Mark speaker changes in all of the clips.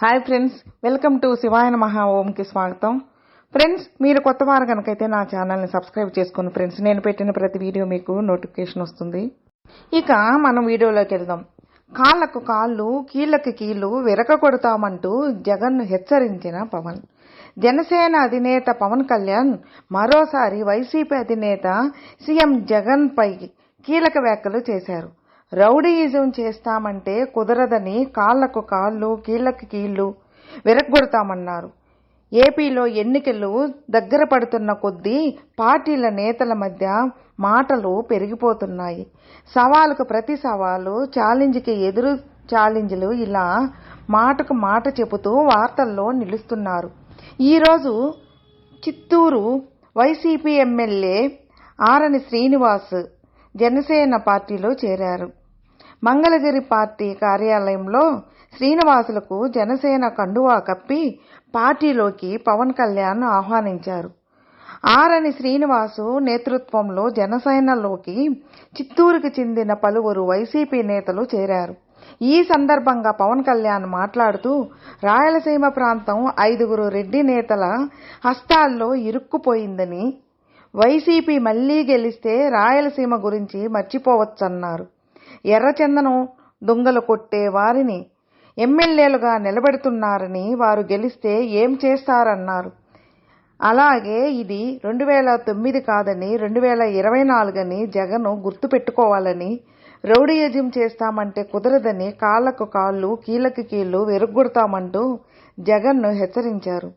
Speaker 1: Hi friends welcome to Shivayana Maha ఓంకి స్వాగతం friends మీరు కొత్త వారు కనుకైతే నా ఛానల్ని సబ్స్క్రైబ్ చేసుకుని ఫ్రెండ్స్ నేను పెట్టిన ప్రతి వీడియో మీకు నోటిఫికేషన్ వస్తుంది. ఇక మనం వీడియోలోకి వెళ్దాం. కాళ్ళకు కాళ్ళు కీళ్ళకి కీళ్ళు విరక కొడతామంటూ జగన్ను హెచ్చరించిన పవన్. జనసేన అధినేత పవన్ కళ్యాణ్ మరోసారి వైసీపీ అధినేత సీఎం జగన్పై కీలక వ్యాఖ్యలు చేశారు. రౌడీయిజం చేస్తామంటే కుదరదని కాళ్ళకు కాళ్ళు కీళ్ళకు కీళ్ళు విరగ్గొడతామన్నారు. ఏపీలో ఎన్నికలు దగ్గర పడుతున్న కొద్దీ పార్టీల నేతల మధ్య మాటలు పెరిగిపోతున్నాయి. సవాలుకు ప్రతి సవాలు ఛాలెంజ్కి ఎదురు ఛాలెంజ్లు ఇలా మాటకు మాట చెబుతూ వార్తల్లో నిలుస్తున్నారు. ఈరోజు చిత్తూరు వైసీపీ ఎమ్మెల్యే ఆరని శ్రీనివాస్ జనసేన పార్టీలో చేరారు. మంగళగిరి పార్టీ కార్యాలయంలో శ్రీనివాసులకు జనసేన కండువా కప్పి పార్టీలోకి పవన్ కళ్యాణ్ ఆహ్వానించారు. ఆరని శ్రీనివాసు నేతృత్వంలో జనసేనలోకి చిత్తూరుకు చెందిన పలువురు వైసీపీ నేతలు చేరారు. ఈ సందర్భంగా పవన్ కళ్యాణ్ మాట్లాడుతూ రాయలసీమ ప్రాంతం ఐదుగురు రెడ్డి నేతల హస్తాల్లో ఇరుక్కుపోయిందని వైసీపీ మళ్ళీ గెలిస్తే రాయలసీమ గురించి మర్చిపోవచ్చన్నారు. ఎర్రచందనం దొంగలు కొట్టే వారిని ఎమ్మెల్యేలుగా నిలబెడుతున్నారని వారు గెలిస్తే ఏం చేస్తారన్నారు. అలాగే ఇది రెండు వేల తొమ్మిది కాదని రెండు వేల ఇరవై నాలుగని జగన్ గుర్తుపెట్టుకోవాలని రౌడీయజం చేస్తామంటే కుదరదని కాళ్ళకు కాళ్ళు కీళ్ళకి కీళ్ళు వెరుగొడతామంటూ జగన్ను హెచ్చరించారు.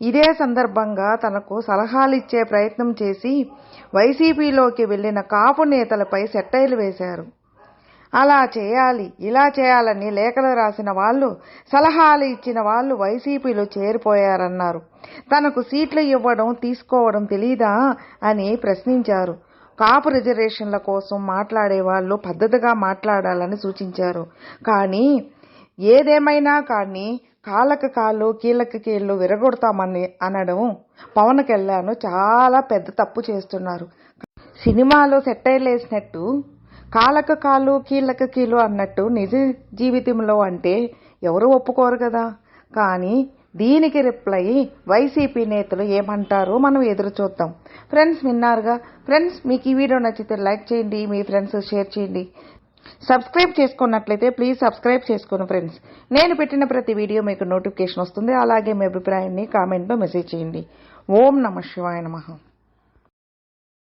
Speaker 1: ఇదే సందర్భంగా తనకు సలహాలిచ్చే ప్రయత్నం చేసి వైసీపీలోకి వెళ్ళిన కాపు నేతలపై సెట్టైలు వేశారు. అలా చేయాలి ఇలా చేయాలని లేఖలు రాసిన వాళ్ళు సలహాలు ఇచ్చిన వాళ్ళు వైసీపీలో చేరిపోయారన్నారు. తనకు సీట్లు ఇవ్వడం తీసుకోవడం తెలీదా అని ప్రశ్నించారు. కాపు రిజర్వేషన్ల కోసం మాట్లాడే వాళ్ళు పద్ధతిగా మాట్లాడాలని సూచించారు. కానీ ఏదేమైనా కానీ కాళ్ళకు కాళ్ళు కీళ్ళకు కీళ్ళు విరగొడతామని అనడం పవన్ కళ్యాణ్ చాలా పెద్ద తప్పు చేస్తున్నారు. సినిమాలో సెట్టైలేసినట్టు కాళ్ళకు కాళ్ళు కీళ్ళకు కీళ్ళు అన్నట్టు నిజ జీవితంలో అంటే ఎవరు ఒప్పుకోరు కదా. కానీ దీనికి రిప్లై వైసీపీ నేతలు ఏమంటారో మనం ఎదురు చూద్దాం. ఫ్రెండ్స్ విన్నారుగా? ఫ్రెండ్స్ మీకు ఈ వీడియో నచ్చితే లైక్ చేయండి మీ ఫ్రెండ్స్ షేర్ చేయండి. సబ్స్క్రైబ్ చేసుకున్నట్లయితే ప్లీజ్ సబ్స్క్రైబ్ చేసుకోండి ఫ్రెండ్స్ నేను పెట్టిన ప్రతి వీడియో మీకు నోటిఫికేషన్ వస్తుంది. అలాగే మీ అభిప్రాయాన్ని కామెంట్లో మెసేజ్ చేయండి. ఓం నమ శివాయ నమః.